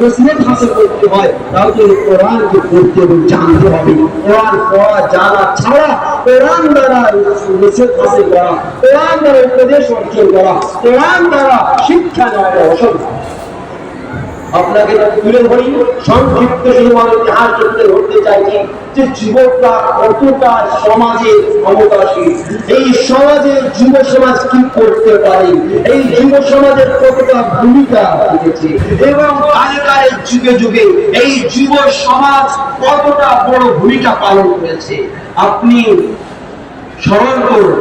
নসিহত হাসিল করতে হয়। তাহলে কোরআনকে পড়তে এবং জানতে হবে। কোরআন পড়া, জানা ছাড়া কোরআন দ্বারা নসিহত হাসিল করা, কোরআন দ্বারা উপদেশ অর্জন করা, কোরআন দ্বারা শিক্ষা অসম্ভব। আপনাকে তুলে ধরি, সংক্ষিপ্ত শুধুমাত্র ইতিহাস তুলে ধরতে চাইছি যে যুবকরা কতটা সমাজে ক্ষমতাশীল। এই সমাজের যুব সমাজ কি করতে পারে? এই যুব সমাজের কতটা ভূমিকা রেখেছে? এবং আগেকারের যুগে যুগে এই যুব সমাজ কতটা বড় ভূমিকা পালন করেছে? আপনি স্মরণ করুন,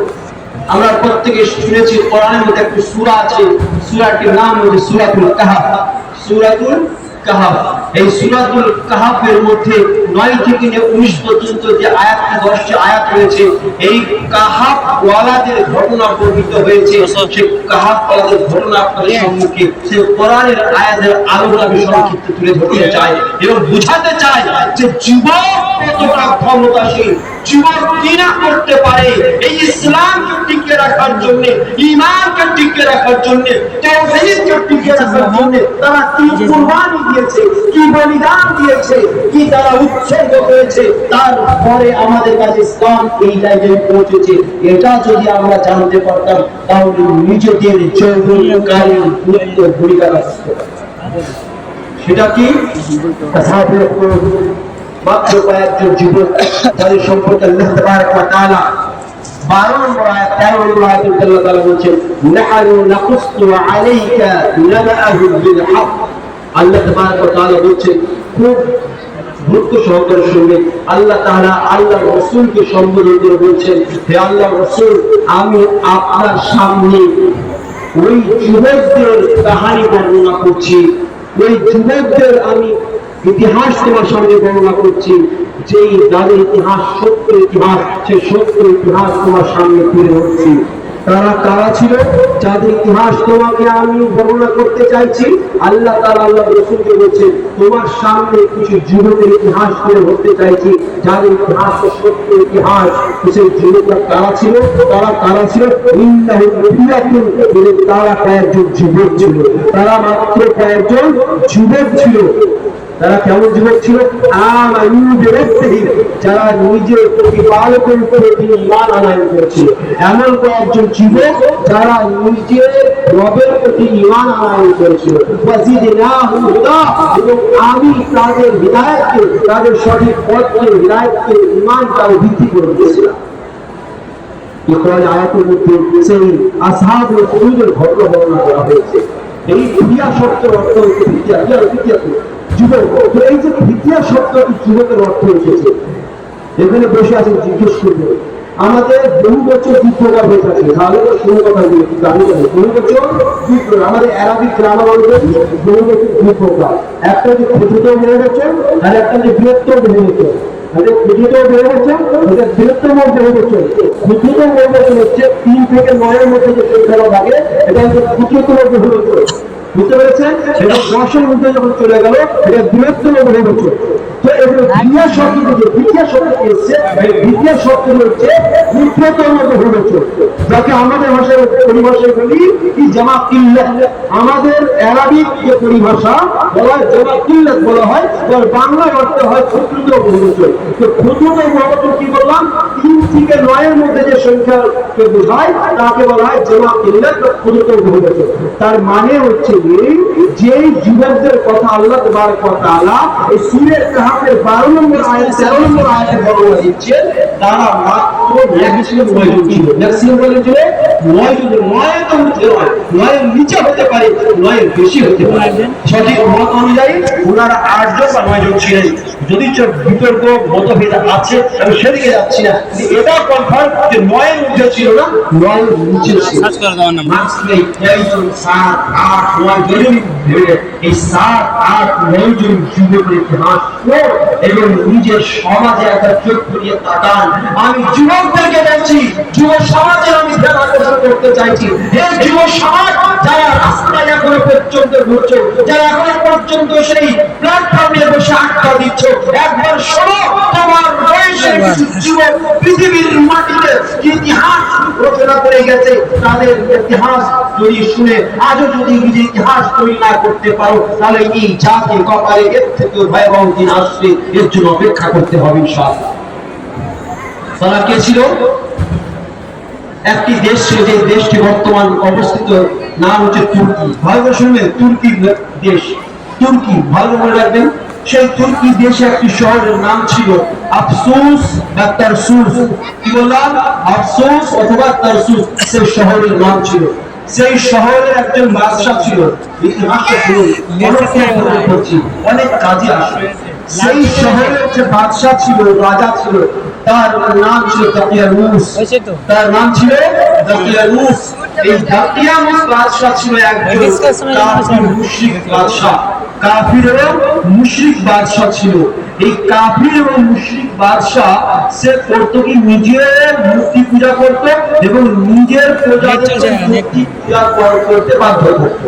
আমরা প্রত্যেকে শুনেছি কোরআনের মধ্যে একটি সূরা আছে, সূরাটির নাম হচ্ছে সূরাতুল কাহাফ। সূরাতুল কাহাফ। এই সূরাতুল কাহাফের মধ্যে 9 থেকে নিয়ে 19 পর্যন্ত যে আয়াত 10টি আয়াত রয়েছে, এই কাহাফ ওয়ালাদের ঘটনা বর্ণিত হয়েছে। সেই কাহাফ ওয়ালাদের ঘটনা আপনাদের সম্মুখে সেই কোরআনের আয়াতের আলোচনা আমি সংক্ষিপ্ত তুলে ধরতে চাই এবং বোঝাতে চাই যে যুবক কতটা ক্ষমতাশীল, যুবক কি না করতে পারে এই ইসলামকে টিকে রাখার জন্য ইমানকে টিকে রাখার জন্য, তাওহীদকে টিকে রাখার জন্য তারা কি কুরবানি দিয়েছে, কি বলিদান দিয়েছে, কি তারা উৎসর্গ করেছে তারপরে আমাদের কাছে ইসলাম এই জায়গায় পৌঁছেছে। এটা যদি আমরা জানতে পারতাম, তাহলে নিজেদের গুরুত্ব ভূমিকা রাখতে। সেটা কি? মাত্র কয়েকজন যাদের সম্পর্কে আল্লাহ তাবারক খুব গুরুত্ব সহকারে শুনবেন আল্লাহ তাআলা আল্লাহ রসুলকে সম্বোধন করে বলছেন, হে আল্লাহ রসুল, আমি আপনার সামনে ওই যুবকদের কাহানি বর্ণনা করছি। ওই যুবকদের আমি ইতিহাস তোমার সামনে বর্ণনা করছি। যে যাদের ইতিহাস সত্য ইতিহাস সে সত্য ইতিহাস তোমার সামনে তুলে ধরছি। তারা কারা ছিল? যাদের ইতিহাস তোমাকে আমি বর্ণনা করতে চাইছি, আল্লাহ তাআলা আল্লাহ রসুলকে বলছেন, তোমার সামনে কিছু যুবকের ইতিহাস তুলে ধরতে চাইছি, যাদের ইতিহাস সত্য ইতিহাস সেই যুবকরা কারা ছিল? তারা কারা ছিল? তারা কয়েকজন যুবক ছিল। তারা মাত্র কয়েকজন যুবক ছিল। তারা কেমন যুবক ছিল? যারা নিজের প্রতিপালকের উপরে তিনি ঈমান আনয়ন করেছিল। এমন কয়েকজন যুবক যারা নিজের রবের প্রতি ঈমান আনয়ন করেছিল। এবং আমি তাদের হিদায়াতকে, তাদের সঠিক পথকে, হিদায়াতকে ঈমানটা বৃদ্ধি করে দিয়েছিলাম। কোরআন আয়াতের মধ্যে সেই আসহাবুল খুরুজের ঘটনা বর্ণনা করা হয়েছে। এই ক্রিয়া অর্থ হচ্ছে বিদ্যা ক্রিয়া যুবক তো এই যে ভিতিয়া শব্দটি যুবকের অর্থ এসেছে। এখানে বসে আছেন জিজ্ঞেস করবে, আমাদের বহু বছর দুই হয়ে থাকে তাহলে তো শুরু কথা বলি জানি জানি বহু বছর দুই আমাদের অ্যারাবিক গ্রামে বলবেন বহু বছর দুই একটা যে ক্ষুদ্র বহু বছর আর একটা যে বৃহত্তর বহু বছর বছর ক্ষুদ্রতম বহু হচ্ছে তিন থেকে নয়ের মধ্যে যে সংখ্যাটা থাকে এটা হচ্ছে ক্ষুদ্রতম বহু বছর বুঝতে পেরেছেন? এটা দশের মধ্যে চলে গেল, এটা বৃহত্তম তো এগুলো যাকে আমাদের পরিভাষা বলা জামা কিল্লাত বলা হয় আর বাংলা অর্থ হয় ক্ষুদ্রতম বহু বছর তো ক্ষুদ্রতম বহু কি বললাম? তিন থেকে নয়ের মধ্যে যে সংখ্যাকে বোঝায়, তাকে বলা হয় জামা কিল্লাত বা ক্ষুদ্রতম বহু তার মানে হচ্ছে যে যুবকদের কথা আল্লাহ তাবারক ওয়া তাআলা এই সূরের 12 নম্বর আয়াত 13 নম্বর আয়াতে বর্ণনা দিচ্ছেন তারা মাত্র ম্যাক্সিমাম নয় জন ছিল ম্যাক্সিমাম বলে যে নয় জন নয় তো হতে নয়, নয়ের নিচে হতে পারে, নয়ের বেশি হতে পারে। সঠিক মত অনুযায়ী ওনারা আট জন বা নয় জন ছিলেন। যদি বিতর্ক মতভেদ আছে আমি সেদিকে যাচ্ছি না। এটা কনফার্ম যে নয়ের মধ্যে ছিল না নয়ের নিচে ছিল। সাত আট নয় জন এই সাত আট নয় জন যুবকের ইতিহাস এবং নিজের সমাজে একটা চোখ করিয়ে তাকান। আমি যুবকদেরকে বলছি যুব সমাজের আমি ধ্যান আকর্ষণ করতে চাইছি। এই যুব সমাজ যারা রাস্তায় এখনও পর্যন্ত ঘুরছো যারা এখনও পর্যন্ত সেই দিচ্ছ। একবার শোনো তোমার যুবক পৃথিবীর মাটিতে ইতিহাস রচনা করে গেছে। তাদের ইতিহাস যদি শুনে আজও যদি নিজে ইতিহাস তৈরি না করতে পারো তাহলে এই জাতি কপালে এর ভয়াবহ দিন আসবে। এর জন্য অপেক্ষা করতে হবে ইনশাআল্লাহ। তারা কে ছিল? একটি দেশ ছিল যে দেশটি বর্তমান অবস্থিত নাম হচ্ছে তুর্কি। ভালো করে শুনবেন তুর্কি দেশ। তুর্কি ভালো করে রাখবেন। সেই তুর্কি দেশে একটি শহরের নাম ছিল আফসোস বা তারসুস। কি বললাম? আফসোস অথবা তারসুস সেই শহরের নাম ছিল। সেই শহরের একজন বাদশাহ ছিল। ইতিহাসটা শুনুন অনেক কাজে আসে সেই শহরের যে বাদশাহ ছিল রাজা ছিল তার নাম ছিল দাকিয়ানুস তার নাম ছিল দাকিয়ানুস এই দাকিয়ানুস বাদশাহ ছিল একজন। মুশরিক বাদশাহ। কাফির এবং মুশরিক বাদশাহ ছিল এই কাফির এবং মুশরিক বাদশাহ সে করতো কি নিজের মূর্তি পূজা করত এবং নিজের প্রজাদের। মূর্তি পূজা করতে বাধ্য করতো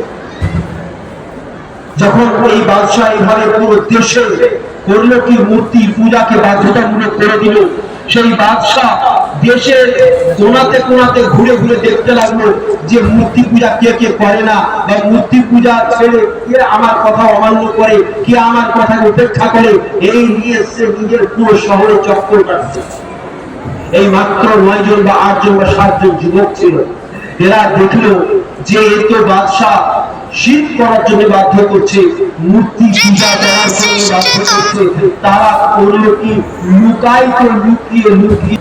যখন এই বাদশাহ এইভাবে পুরো দেশে করল কি মূর্তি পূজাকে বাধ্যতামূলক করে দিল সেই বাদশাহ দেশের কোনাতে কোনাতে ঘুরে ঘুরে দেখতে লাগল যে মূর্তি পূজা কে কে করে না, বা মূর্তি পূজা ছেড়ে কে আমার কথা অমান্য করে, কে আমার কথা উপেক্ষা করে, এই নিয়ে সে নিজের পুরো শহরে চক্কর কাটছে। এই মাত্র নয় জন বা আট জন বা সাতজন যুবক ছিল। এরা দেখল যে এ তো বাদশাহ শীত করার জন্য বাধ্য করছে, মূর্তি পূজা করার জন্য বাধ্য করছে। তারা করল কি লুকাই তো লুকিয়ে লুকিয়ে